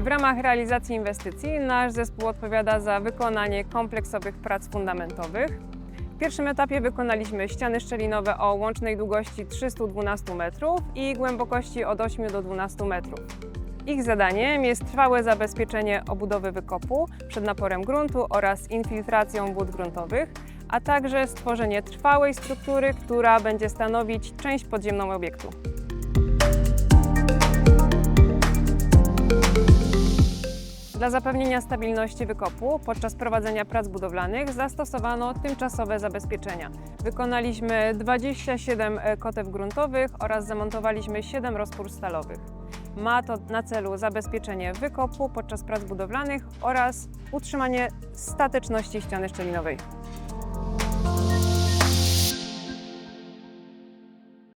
W ramach realizacji inwestycji nasz zespół odpowiada za wykonanie kompleksowych prac fundamentowych. W pierwszym etapie wykonaliśmy ściany szczelinowe o łącznej długości 312 metrów i głębokości od 8 do 12 metrów. Ich zadaniem jest trwałe zabezpieczenie obudowy wykopu przed naporem gruntu oraz infiltracją wód gruntowych, a także stworzenie trwałej struktury, która będzie stanowić część podziemną obiektu. Dla zapewnienia stabilności wykopu podczas prowadzenia prac budowlanych zastosowano tymczasowe zabezpieczenia. Wykonaliśmy 27 kotew gruntowych oraz zamontowaliśmy 7 rozpór stalowych. Ma to na celu zabezpieczenie wykopu podczas prac budowlanych oraz utrzymanie stateczności ściany szczelinowej.